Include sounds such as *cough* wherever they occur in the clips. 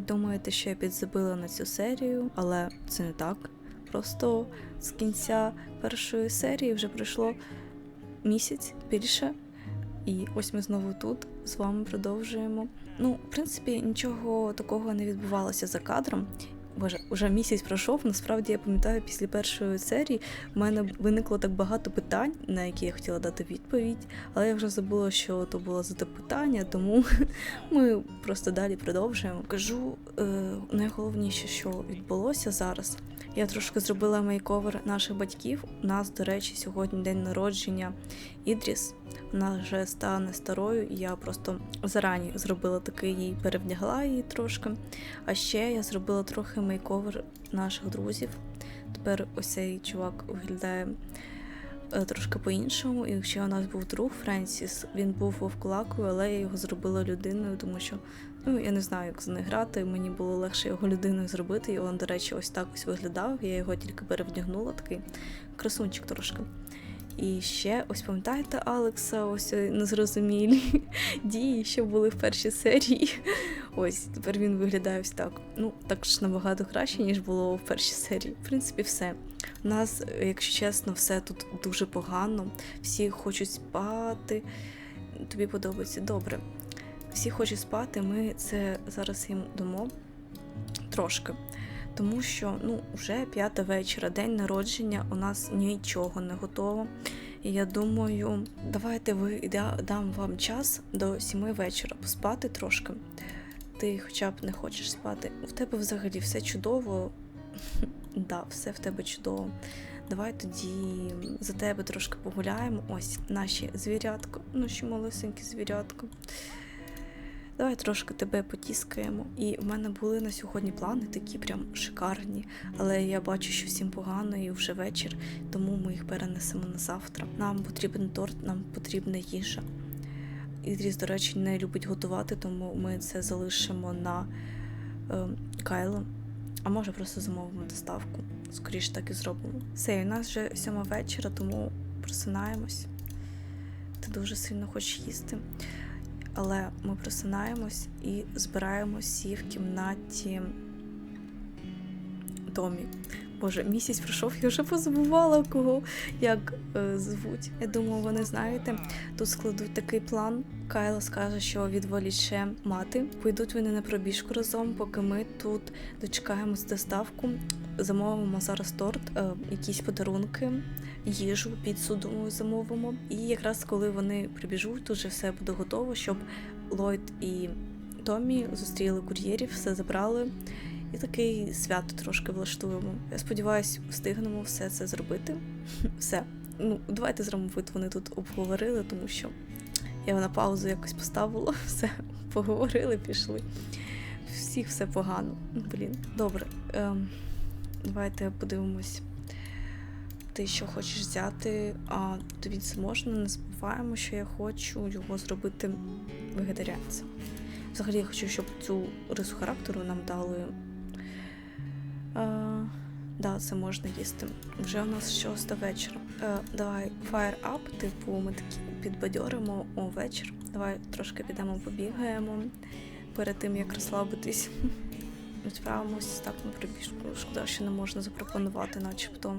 мабуть, думаєте, що я підзабила на цю серію, але це не так. Просто з кінця першої серії вже пройшло місяць більше. І ось ми знову тут з вами продовжуємо. Ну, в принципі, нічого такого не відбувалося за кадром. Боже, уже місяць пройшов. Насправді я пам'ятаю, після першої серії в мене виникло так багато питань, на які я хотіла дати відповідь, але я вже забула, що то було за те питання, тому *laughs* ми просто далі продовжуємо. Кажу е, найголовніше, що відбулося зараз. Я трошки зробила мейковер наших батьків. У нас, до речі, сьогодні день народження Ідріс. Вона вже стане старою, і я просто зарані зробила такий їй, перевдягла її трошки. А ще я зробила трохи мейковер наших друзів. Тепер ось цей чувак виглядає е, трошки по-іншому. І ще у нас був друг Френсіс, він був вовкулакою, але я його зробила людиною, тому що ну я не знаю, як з ним грати. Мені було легше його людиною зробити. І він, до речі, ось так ось виглядав. Я його тільки перевдягнула, такий красунчик трошки. І ще, ось пам'ятаєте Алекса, ось е, незрозумілі *laughs* дії, що були в першій серії. *laughs* Ось тепер він виглядає ось так. Ну, так ж набагато краще, ніж було в першій серії. В принципі, все. У нас, е, якщо чесно, все тут дуже погано. Всі хочуть спати. Тобі подобається добре. Всі хочуть спати, ми це зараз їм дамо трошки. Тому що ну, вже п'ята вечора, день народження, у нас нічого не готово. І я думаю, давайте ви я дам вам час до сіми вечора поспати трошки. Ти хоча б не хочеш спати. У тебе взагалі все чудово. *laughs* Да, все в тебе чудово. Давай тоді за тебе трошки погуляємо. Ось наші звірятка, наші малесенькі звірятка. Давай трошки тебе потіскаємо. І в мене були на сьогодні плани такі прям шикарні. Але я бачу, що всім погано і вже вечір, тому ми їх перенесемо на завтра. Нам потрібен торт, нам потрібна їжа. Ідріс, до речі, не любить готувати, тому ми це залишимо на е, Кайло. А може просто замовимо доставку. Скоріше так і зробимо. Все, у нас вже сьома вечора, тому просинаємось. Ти дуже сильно хочеш їсти. Але ми просинаємось і збираємось всі в кімнаті Томі. Боже, місяць пройшов, я вже позабувала кого як е, звуть. Я думаю, вони знаєте. Тут складуть такий план. Кайла скаже, що відволіче мати. Пойдуть вони на пробіжку разом, поки ми тут дочекаємось доставку. Замовимо зараз торт, е, якісь подарунки, їжу, піцу, думаю, замовимо. І якраз коли вони прибіжуть, тут вже все буде готово, щоб Ллойд і Томі зустріли кур'єрів, все забрали. І такий свято трошки влаштуємо. Я сподіваюся, встигнемо все це зробити. Все. Ну, давайте зробимо вони тут обговорили, тому що я на паузу якось поставила, *laughs* все, поговорили, пішли. Всіх все погано. Блін, добре. Ем, давайте подивимось. Ти що хочеш взяти, а це можна, не забуваємо, що я хочу його зробити вегетаріанцем. Взагалі я хочу, щоб цю рису характеру нам дали. Е, да, це можна їсти. Вже у нас шоста вечора. Е, давай fire up, типу, ми такі підбадьоримо о. Давай трошки підемо побігаємо перед тим, як розслабитись. *laughs* Відправимось так на пробіжку. Шкода, що не можна запропонувати, начебто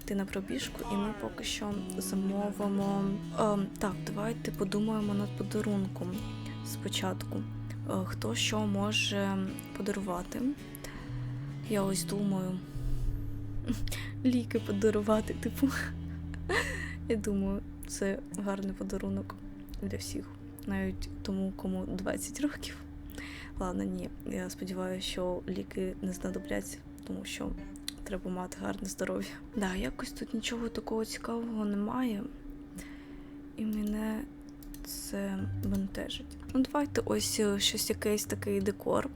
йти на пробіжку, і ми поки що замовимо. Е, так, давайте подумаємо над подарунком спочатку. Е, хто що може подарувати? Я ось думаю. Ліки подарувати, типу. Я думаю, це гарний подарунок для всіх, навіть тому, кому 20 років. Ладно, ні. Я сподіваюся, що ліки не знадобляться, тому що треба мати гарне здоров'я. Да, якось тут нічого такого цікавого немає. І мене це бентежить. Ну, давайте ось е, щось якийсь такий декор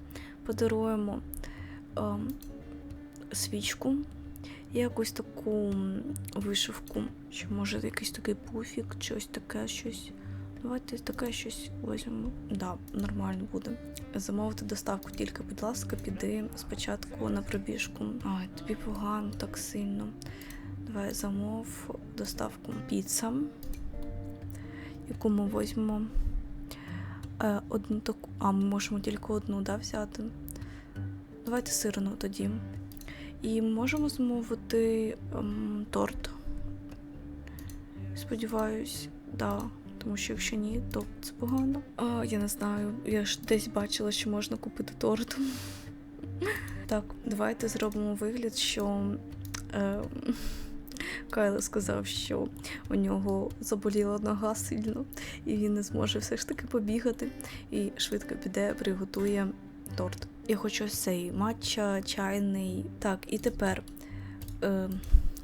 подаруємо. Свічку якусь таку вишивку, чи може якийсь такий пуфік, чи таке щось. Давайте таке щось візьмемо. Да, нормально буде. Замовити доставку тільки, будь ласка, піди спочатку на пробіжку. Ай, тобі погано так сильно. Давай замов доставку піца, яку ми візьмемо. Е, одну таку. А, ми можемо тільки одну да, взяти. Давайте сирну тоді. І можемо замовити ем, торт. Сподіваюсь, да. Тому що якщо ні, то це погано. А, я не знаю, я ж десь бачила, що можна купити торт. *laughs* Так, давайте зробимо вигляд, що е, Кайло сказав, що у нього заболіла нога сильно, і він не зможе все ж таки побігати. І швидко піде, приготує торт. Я хочу цей матча, чайний. Так, і тепер. Е,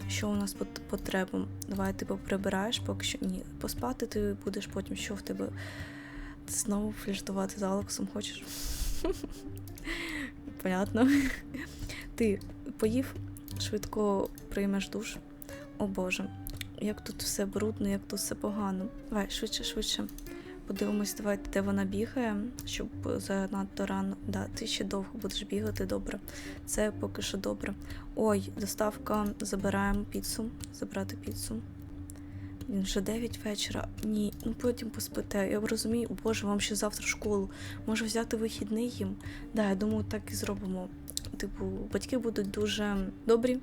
що у нас по потребам? Давай ти поприбираєш, поки що ні. Поспати ти будеш потім, що в тебе ти знову фліртувати з Алексом хочеш? *laughs* Понятно. Ти поїв, швидко приймеш душ. О Боже, як тут все брудно, як тут все погано. Давай, швидше, швидше. Подивимось, давайте, де вона бігає, щоб занадто рано. Да, ти ще довго будеш бігати, добре. Це поки що добре. Ой, доставка, забираємо піцу. Забрати піцу. Він вже 9 вечора. Ні, ну потім поспите. Я розумію, боже, вам ще завтра школу. Може взяти вихідний їм? Да, я думаю, так і зробимо. Типу, батьки будуть дуже добрі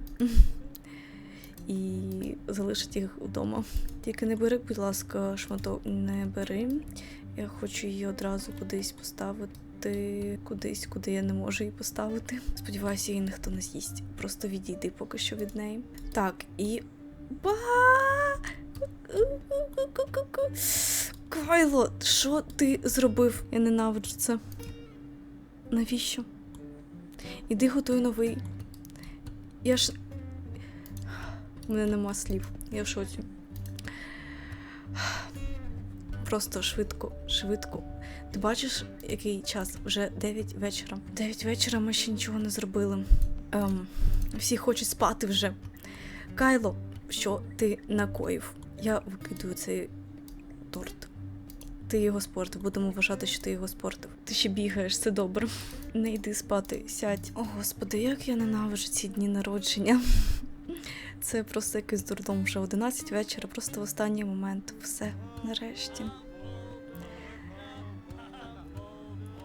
і залишать їх вдома. Тільки не бери, будь ласка, шматок не бери. Я хочу її одразу кудись поставити, кудись, куди я не можу її поставити. Сподіваюся, її ніхто не з'їсть. Просто відійди поки що від неї. Так, і. Ба! Кайло, що ти зробив? Я ненавиджу це. Навіщо? Іди готуй новий. Я ж. У мене нема слів. Я в шоці. Просто швидко, швидко. Ти бачиш, який час? Вже 9 вечора. 9 вечора ми ще нічого не зробили. Ем, всі хочуть спати вже. Кайло, що ти накоїв? Я викидую цей торт. Ти його спортив, будемо вважати, що ти його спортив. Ти ще бігаєш, це добре. Не йди спати, сядь. О, господи, як я ненавиджу ці дні народження. Це просто якийсь дурдом вже 11 вечора, просто в останній момент. Все, нарешті.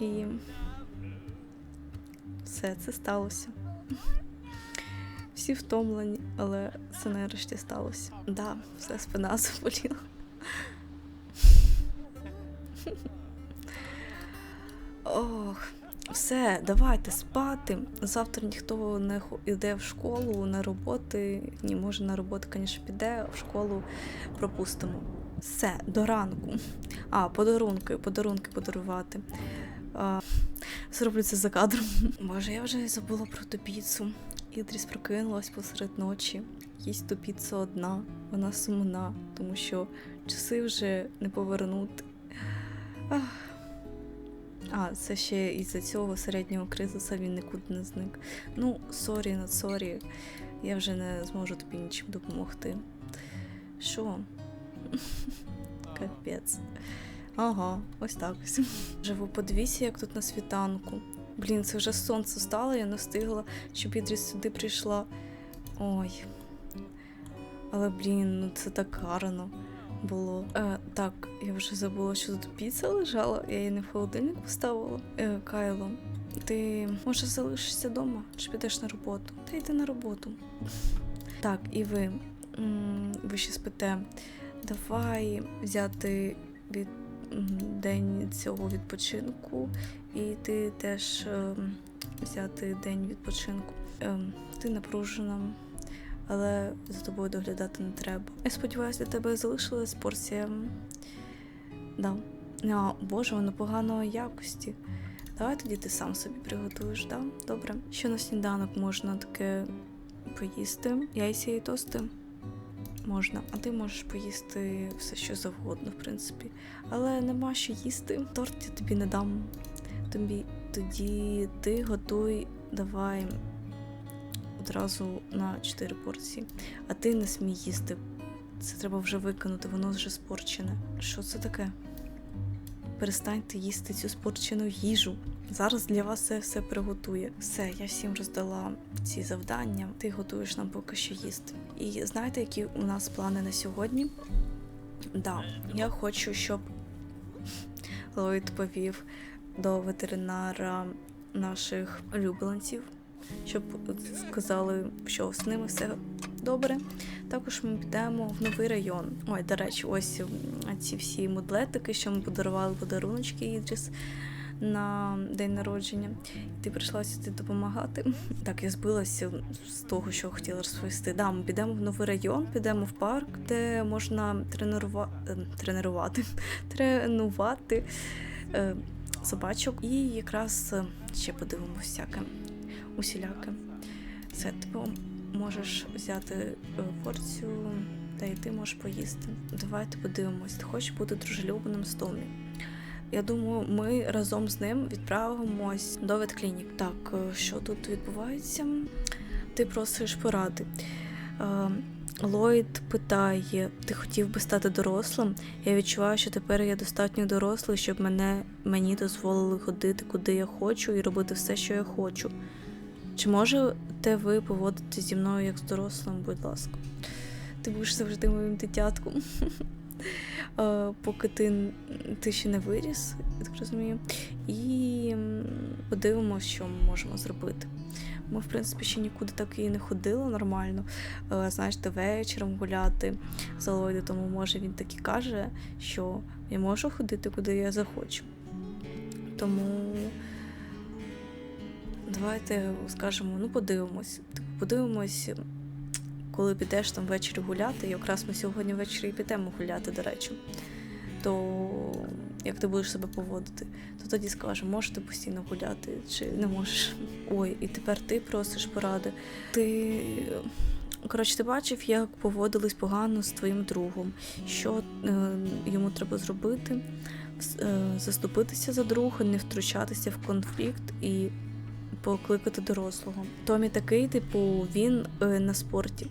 І все це сталося. Всі втомлені, але це нарешті сталося. Да, все спина заболіла. Ох, все, давайте спати. Завтра ніхто не йде в школу, на роботи. Ні, може на роботу, звісно, піде, в школу пропустимо. Все, до ранку. А, подарунки, подарунки подарувати. А, зроблю це за кадром. Боже, я вже забула про ту піцу. Ідріс прокинулась посеред ночі. Їсть ту піцу одна, вона сумна, тому що часи вже не повернути. Ах. А, це ще із-за цього середнього кризиса він нікуди не зник. Ну, сорі, на сорі. Я вже не зможу тобі нічим допомогти. Що? Капець. Ага, ось так ось. Живу, подивіться, як тут на світанку. Блін, це вже сонце стало, я не встигла, щоб Ідріс сюди прийшла. Ой. Але, блін, ну це так гарно було. Е, так, я вже забула, що тут піца лежала, я її не в холодильник поставила. Е, Кайло, ти може залишишся вдома чи підеш на роботу? Та йди на роботу. Так, і ви, м, ви ще спите. Давай взяти від день цього відпочинку, і ти теж ем, взяти день відпочинку. Ем, ти напружена але за тобою доглядати не треба. Я сподіваюся, для тебе залишилась порція. Да. А, Боже, воно поганої якості. Давай тоді ти сам собі приготуєш, да? Добре. Що на сніданок можна таке поїсти? Яйця і тости? Можна, а ти можеш поїсти все, що завгодно, в принципі. Але нема що їсти. Торт я тобі не дам. Тобі тоді ти готуй, давай одразу на 4 порції. А ти не смій їсти. Це треба вже викинути, воно вже спорчене. Що це таке? Перестаньте їсти цю спорчену їжу. Зараз для вас це все приготує. Все, я всім роздала ці завдання. Ти готуєш нам поки що їсти. І знаєте, які у нас плани на сьогодні? Да, я хочу, щоб Ллойд повів до ветеринара наших улюбленців, щоб сказали, що з ними все добре. Також ми підемо в новий район. Ой, до речі, ось ці всі мудлетики, що ми подарували подаруночки Ідріс на день народження. Ти прийшла сюди допомагати. *laughs* Так, я збилася з того, що хотіла розповісти. Да, ми підемо в новий район, підемо в парк, де можна тренурува... е, *laughs* тренувати, тренувати собачок. І якраз е, ще подивимося всяке усіляке. Це типу можеш взяти е, порцію, та й ти можеш поїсти. Давайте подивимось. Ти хочеш бути дружелюбним з Томі. Я думаю, ми разом з ним відправимось до ветклінік. Так, е, що тут відбувається? Ти просиш поради. Е, Ллойд питає: ти хотів би стати дорослим? Я відчуваю, що тепер я достатньо дорослий, щоб мене мені дозволили ходити, куди я хочу, і робити все, що я хочу. Чи можете ви поводити зі мною як з дорослим, будь ласка? Ти будеш завжди моїм дитятком. *laughs* Поки ти, ти ще не виріс, я так розумію. І подивимося, що ми можемо зробити. Ми, в принципі, ще нікуди так і не ходили нормально. Знаєш, до вечором гуляти з Ллойдом, тому може він так і каже, що я можу ходити, куди я захочу. Тому давайте скажемо, ну подивимось. Подивимось, коли підеш там ввечері гуляти, і якраз ми сьогодні ввечері і підемо гуляти, до речі. То як ти будеш себе поводити, то тоді скажемо, можеш ти постійно гуляти чи не можеш. Ой, і тепер ти просиш поради. Ти. Коротше, ти бачив, як поводились погано з твоїм другом, що е, йому треба зробити, е, заступитися за друга, не втручатися в конфлікт і покликати дорослого. Томі такий, типу, він е, на спорті.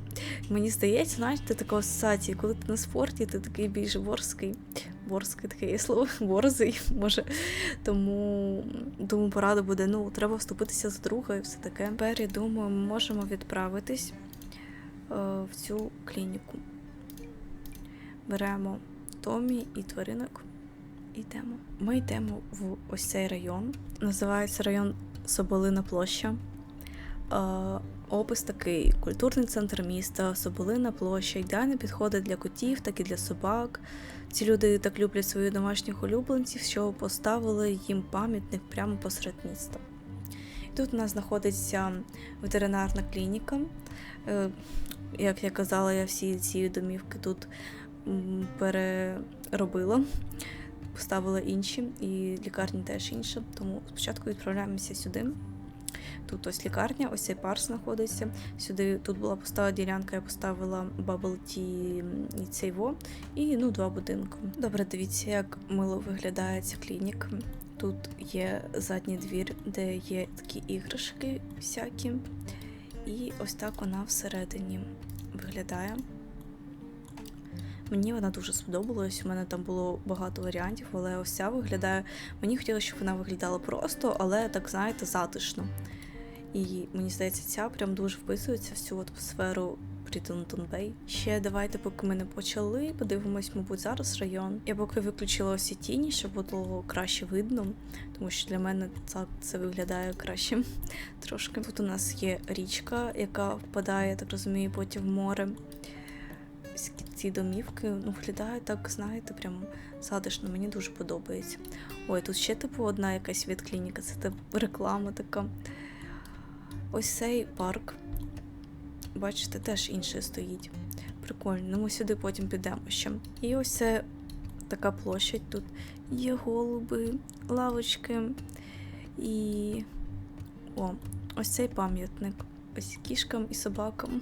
Мені здається, знаєш, ти така асоціація, коли ти на спорті, ти такий більш борський. Борський таке є слово, *laughs* борзий, може. Тому, тому порада буде: ну, треба вступитися за друга і все таке. Тепер, я думаю, ми можемо відправитись е, в цю клініку. Беремо Томі і тваринок. Йдемо. Ми йдемо в ось цей район. Називається район Соболина площа. Е, Опис такий: культурний центр міста, Соболина площа, ідеально підходить для котів, так і для собак. Ці люди так люблять своїх домашніх улюбленців, що поставили їм пам'ятник прямо посеред міста. Тут у нас знаходиться ветеринарна клініка. Е, Як я казала, я всі ці домівки тут переробила, поставила інші, і лікарні теж інша. Тому спочатку відправляємося сюди. Тут ось лікарня, ось цей парк знаходиться. Сюди тут була поставила ділянка, я поставила Bubble Tea і цей і ну, два будинки. Добре, дивіться, як мило виглядає ця клініка. Тут є задній двір, де є такі іграшки всякі. І ось так вона всередині виглядає. Мені вона дуже сподобалась. У мене там було багато варіантів, але ось ця виглядає. Мені хотілося, щоб вона виглядала просто, але так, знаєте, затишно. І мені здається, ця прям дуже вписується в цю атмосферу Брітонтон Бей. Ще давайте, поки ми не почали, подивимось, мабуть, зараз район. Я поки виключила всі тіні, щоб було краще видно, тому що для мене так це виглядає краще *laughs* трошки. Тут у нас є річка, яка впадає, так розумію, потім в море. Ці домівки ну, виглядають так, знаєте, прям затишно, мені дуже подобається. Ой, тут ще типу одна якась ветклініка, це типу реклама така. Ось цей парк. Бачите, теж інший стоїть. Прикольно. Ну ми сюди потім підемо ще. І ось це така площадь. Тут є голуби, лавочки і. О, ось цей пам'ятник. Ось кішкам і собакам.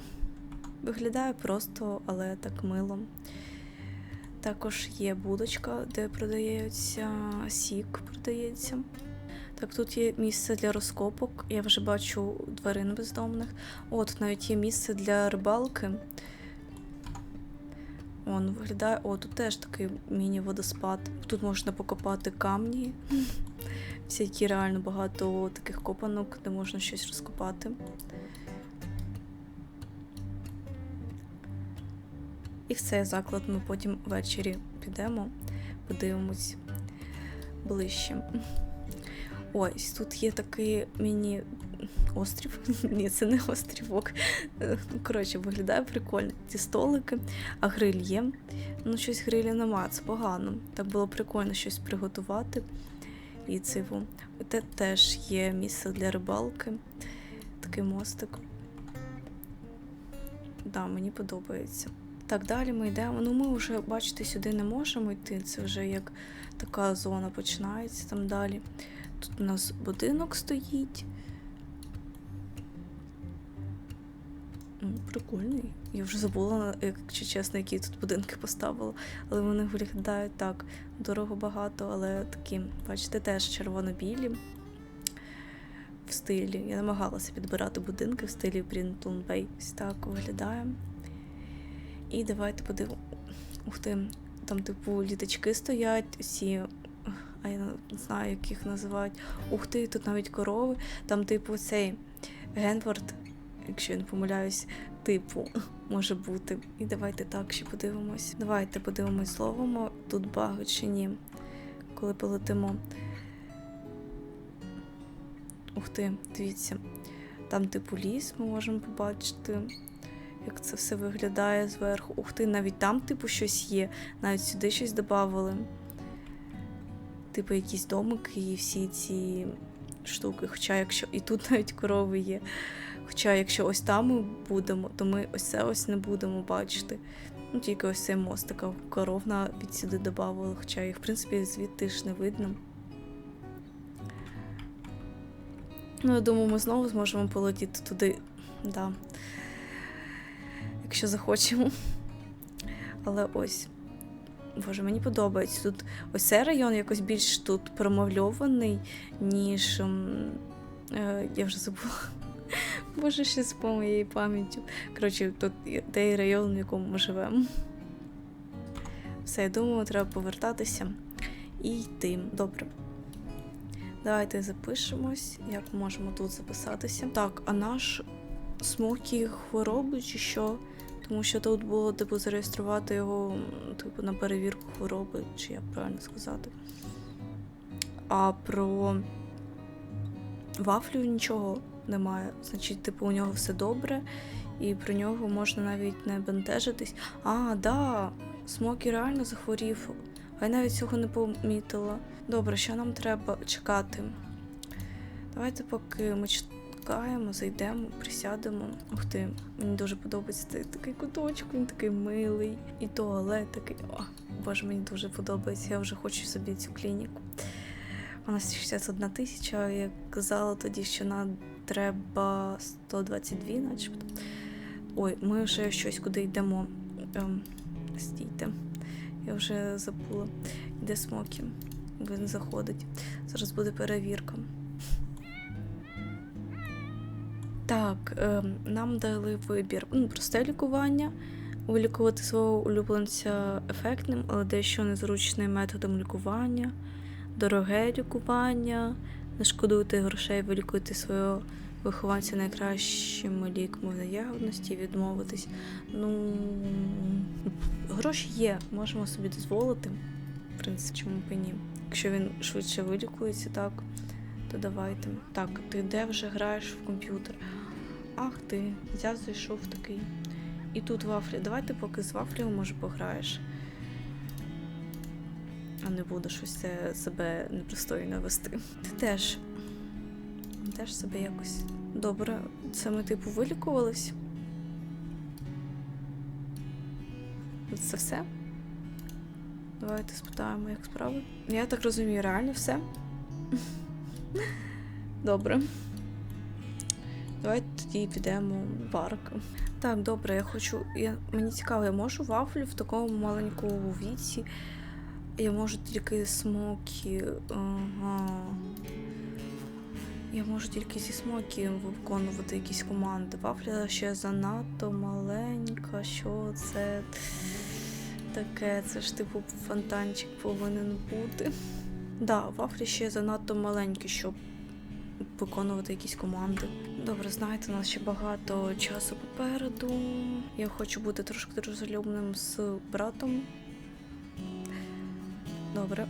Виглядає просто, але так мило. Також є будочка, де продається сік, продається. Так, тут є місце для розкопок. Я вже бачу тварин бездомних. О, тут навіть є місце для рибалки. Он виглядає. О, тут теж такий міні-водоспад. Тут можна покопати камні. Всякі реально багато таких копанок, де можна щось розкопати. І в цей заклад ми потім ввечері підемо, подивимось ближче. Ось тут є такий міні острів. *laughs* Ні, це не острівок. Коротше, виглядає прикольно. Ці столики, а гриль є. Ну, щось гриля немає, це погано. Так було прикольно щось приготувати. І циву. Те теж є місце для рибалки. Такий мостик. Да, мені подобається. Так, далі ми йдемо. Ну, ми вже, бачите, сюди не можемо йти. Це вже як така зона починається там далі. Тут у нас будинок стоїть. Прикольний. Я вже забула, якщо чесно, які тут будинки поставила. Але вони виглядають так. Дорого багато, але такі, бачите, теж червоно-білі. В стилі. Я намагалася підбирати будинки в стилі Брінтон Бей. Ось так виглядає. І давайте подивимо. Ух ти, там, типу, літачки стоять, всі. А я не знаю, як їх називають. Ух ти, тут навіть корови. Там, типу, цей Генвард, якщо я не помиляюсь, типу, може бути. І давайте так ще подивимось. Давайте подивимось словом, тут баги чи ні, коли полетимо. Ух ти, дивіться. Там, типу, ліс ми можемо побачити, як це все виглядає зверху. Ух ти, навіть там, типу, щось є. Навіть сюди щось додавали. Типу, якісь домики і всі ці штуки. Хоча якщо і тут навіть корови є. Хоча якщо ось там ми будемо, то ми ось це ось не будемо бачити. Ну, тільки ось цей мостик, а коров навіть сюди додавали, хоча їх, в принципі, звідти ж не видно. Ну, я думаю, ми знову зможемо полетіти туди. Да. Якщо захочемо. Але ось. Боже, мені подобається. Тут ось цей район якось більш тут промовльований, ніж. ем, е, я вже забула. *laughs* Боже, ще з по моєю пам'яттю. Коротше, тут той район, в якому ми живемо. Все, я думаю, треба повертатися і йти. Добре. Давайте запишемось, як можемо тут записатися. Так, а наш смокі хвороби чи що? Тому що тут було типу зареєструвати його типу на перевірку хвороби, чи як правильно сказати. А про вафлю нічого немає. Значить, типу, у нього все добре, і про нього можна навіть не бентежитись. А, да, Смокі реально захворів. А я навіть цього не помітила. Добре, що нам треба чекати? Давайте, поки ми чекаємо, зайдемо, присядемо. Ух ти, мені дуже подобається цей такий куточок, він такий милий. І туалет такий. О, боже, мені дуже подобається. Я вже хочу собі цю клініку. Вона 61 тисяча, я казала тоді, що нам треба 122, начебто. Ой, ми вже щось куди йдемо. Ем, стійте. Я вже забула. Де смокі? Він заходить. Зараз буде перевірка. Так, ем, нам дали вибір. Ну, просте лікування. Вилікувати свого улюбленця ефектним, але дещо незручним методом лікування, дороге лікування, не шкодуйте грошей, вилікуйте свого вихованця найкращими ліками в наявності, відмовитись. Ну, гроші є, можемо собі дозволити. В принципі, чому б і ні. Якщо він швидше вилікується, так, то давайте. Так, ти де вже граєш в комп'ютер? Ах ти, взяв, зайшов такий. І тут вафлі. Давайте поки з вафлею, може, пограєш. А не будеш ось це себе непристойно вести. Ти теж. Теж себе якось. Добре, це ми, типу, вилікувались. Це все? Давайте спитаємо, як справи. Я так розумію, реально все. *laughs* Добре. Давайте тоді підемо в парк. Так, добре, я хочу. Я, мені цікаво, я можу вафлю в такому маленькому віці. Я можу тільки смокі. Ага. Я можу тільки зі смокі виконувати якісь команди. Вафля ще занадто маленька. Що це таке? Це ж типу фонтанчик повинен бути. Да, вафлі ще занадто маленькі, щоб виконувати якісь команди. Добре, знаєте, у нас ще багато часу попереду. Я хочу бути трошки дружелюбним з братом. Добре.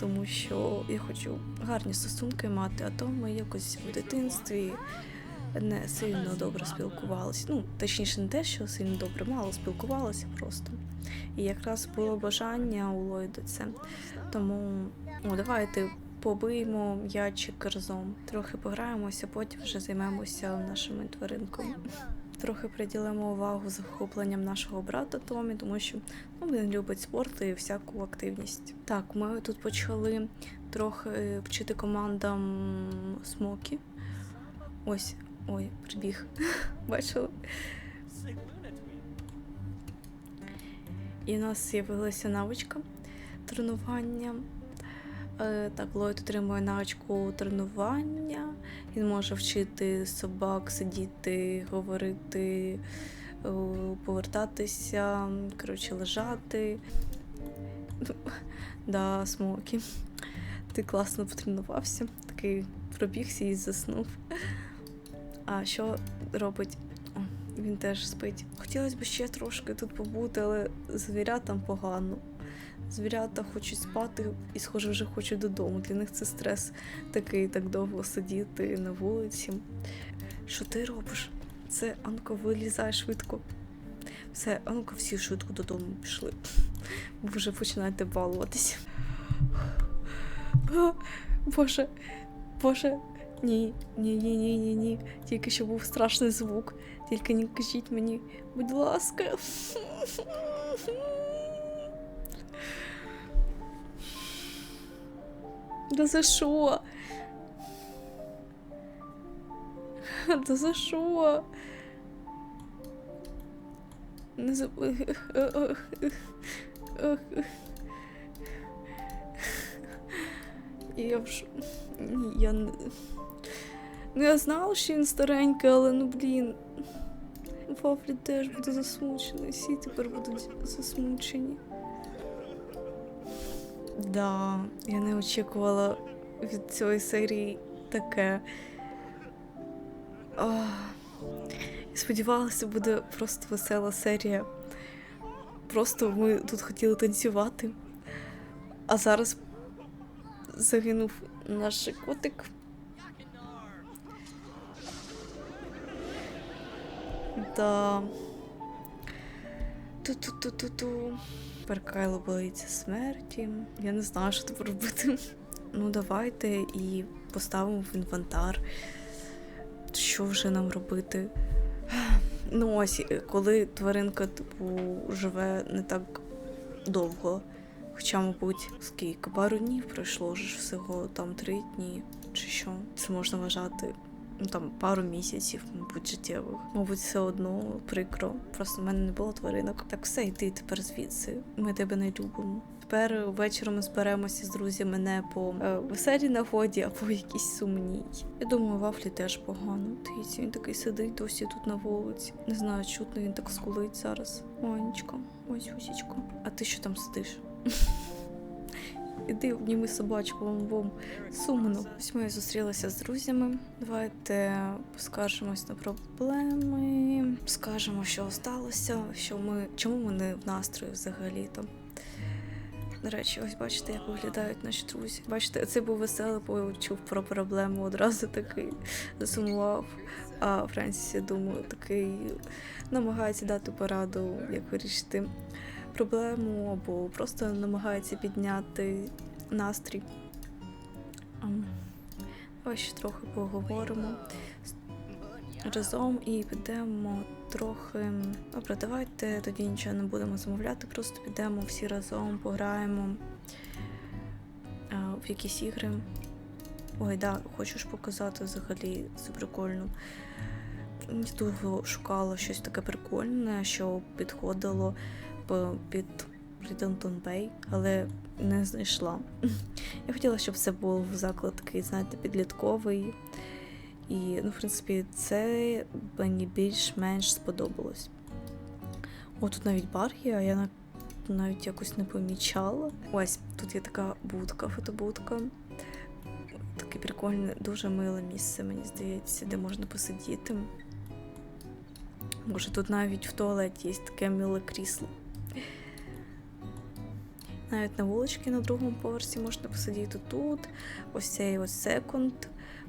тому що я хочу гарні стосунки мати, а то ми якось в дитинстві не сильно добре спілкувалися. Ну, точніше, не те, що сильно добре, мало спілкувалися просто. І якраз було бажання у Ллойда це. Тому о, давайте побиємо м'ячик разом. Трохи пограємося, потім вже займемося нашими тваринками. Трохи приділимо увагу захопленням нашого брата Томі, тому що ну, він любить спорт і всяку активність. Так, ми тут почали трохи вчити командам смокі. Ось, ой, прибіг. *laughs* Бачили? І у нас з'явилася навичка тренування. Е, Так, Ллойд отримує навичку тренування. Він може вчити собак сидіти, говорити, е, повертатися, коротше, лежати. *laughs* Да, Смокі. Ти класно потренувався, такий пробігся і заснув. А що робить? Він теж спить. Хотілося б ще трошки тут побути, але звірятам погано. Звірята хочуть спати і, схоже, вже хочуть додому. Для них це стрес такий так довго сидіти на вулиці. Що ти робиш? Це Анко вилізай швидко. Все, Анко, всі швидко додому пішли. Ви вже починаєте балуватися. Боже, Боже, ні, ні, ні, ні, ні, ні. Тільки що був страшний звук. Тільки не кажіть мені, будь ласка. Да за що? Да за що? Не за... Я вже... Я не... Ну, я знала, що він старенький, але ну блін. Вафлі теж буде засмучений. Всі тепер будуть засмучені. Да, я не очікувала від цієї серії таке. Я сподівалася, буде просто весела серія. Просто ми тут хотіли танцювати. А зараз загинув наш котик. Да. Ту-ту-ту-ту-ту. Тепер Кайло боїться смерті. Я не знаю, що тепер робити. Ну, давайте і поставимо в інвентар. Що вже нам робити? Ну, ось, коли тваринка, типу, живе не так довго. Хоча, мабуть, скільки пару днів пройшло ж всього там три дні, чи що. Це можна вважати ну там пару місяців, мабуть, життєвих. Мабуть, все одно прикро. Просто в мене не було тваринок. Так все, йди тепер звідси. Ми тебе не любимо. Тепер ввечері зберемося з друзями не по е, веселій нагоді, а по якійсь сумній. Я думаю, вафлі теж погано. Дивіться, він такий сидить досі тут на вулиці. Не знаю, чутно він так скулить зараз. Онечко, ось усічко. А ти що там сидиш? Іди обніми собачку, вам вам сумно. Ось ми зустрілися з друзями. Давайте поскаржимось на проблеми, скажемо, що сталося, що ми чому ми не в настрої взагалі там. До речі, ось бачите, як виглядають наші друзі. Бачите, це був веселий, почув про проблему, одразу такий засумував. А Френсіс, я думаю, такий намагається дати пораду, як вирішити проблему, або просто намагається підняти настрій. Ам, Давай ще трохи поговоримо разом і підемо трохи. Добре, давайте тоді нічого не будемо замовляти, просто підемо всі разом, пограємо в якісь ігри. Ой, да, хочу ж показати взагалі це прикольно. Я довго шукала щось таке прикольне, що підходило під Рідентон Бей, але не знайшла. *laughs* Я хотіла, щоб це був заклад такий, знаєте, підлітковий. І, ну, в принципі, це мені більш-менш сподобалось. О, тут навіть бар є, а я навіть якось не помічала. Ось, тут є така будка, фотобудка. Таке прикольне, дуже миле місце, мені здається, де можна посидіти. Може, тут навіть в туалеті є таке миле крісло. Навіть на вуличці на другому поверсі можна посидіти тут. Ось цей ось секонд,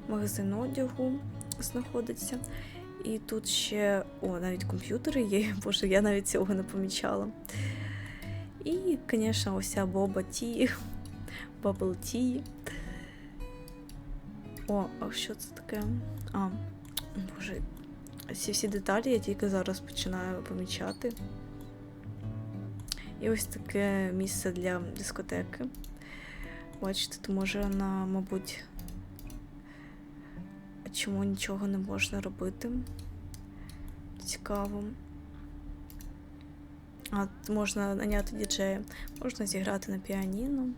магазин одягу знаходиться. І тут ще о, навіть комп'ютери є. *laughs* Боже, я навіть цього не помічала. І, звісно, ось ця Боба Ті, *laughs* Bubble Tea. О, а що це таке? А, боже, ці всі деталі я тільки зараз починаю помічати. І ось таке місце для дискотеки. Бачите, то може вона, мабуть, чому нічого не можна робити. Цікаво. А можна наняти діджея, можна зіграти на піаніно.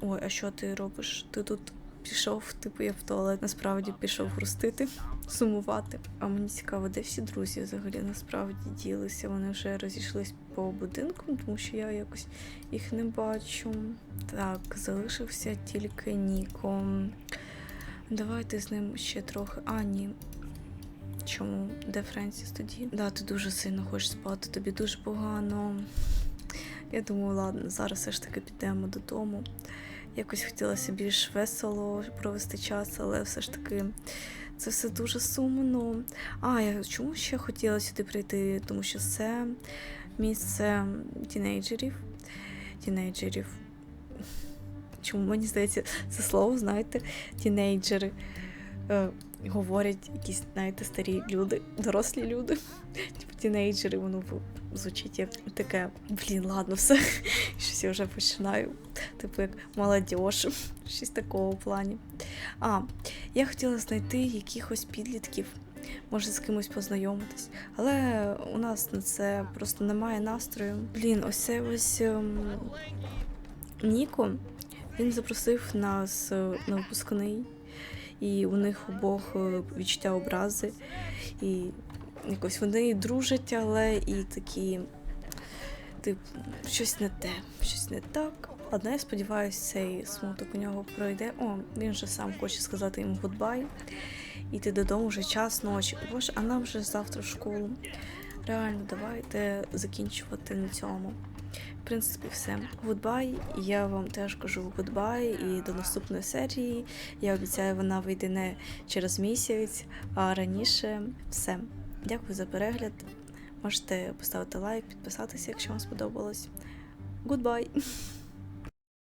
Ой, а що ти робиш? Ти тут пішов, типу, я в туалет, насправді пішов грустити, сумувати. А мені цікаво, де всі друзі взагалі насправді ділися. Вони вже розійшлись по будинку, тому що я якось їх не бачу. Так, залишився тільки Ніко. Давайте з ним ще трохи. А, ні. Чому? Де Френсіс тоді? Да, ти дуже сильно хочеш спати, тобі дуже погано. Я думаю, ладно, зараз все ж таки підемо додому. Якось хотілося більш весело провести час, але все ж таки це все дуже сумно. А, я чому ще хотіла сюди прийти? Тому що це місце тінейджерів. Тінейджерів. Чому мені здається, це слово, знаєте, тінейджери. Е, говорять якісь, знаєте, старі люди, дорослі люди, *laughs* типу тінейджери, воно звучить як таке, блін, ладно, все. *laughs* Щось я вже починаю. Типу, як молодіж, *laughs* щось такого плані. А, я хотіла знайти якихось підлітків, може з кимось познайомитись. Але у нас на це просто немає настрою. Блін, ось це ось ем, Ніко. Він запросив нас е, на випускний, і у них обох е, відчуття образи. І якось вони і дружать, але і такі, типу, щось не те, щось не так. Одне, я сподіваюся, цей смуток у нього пройде. О, він же сам хоче сказати йому гудбай. Іти додому вже час ночі. Боже, а нам вже завтра в школу. Реально, давайте закінчувати на цьому. В принципі, все. Гудбай. Я вам теж кажу гудбай і до наступної серії. Я обіцяю, вона вийде не через місяць, а раніше. Все. Дякую за перегляд. Можете поставити лайк, підписатися, якщо вам сподобалось. Гудбай! *laughs*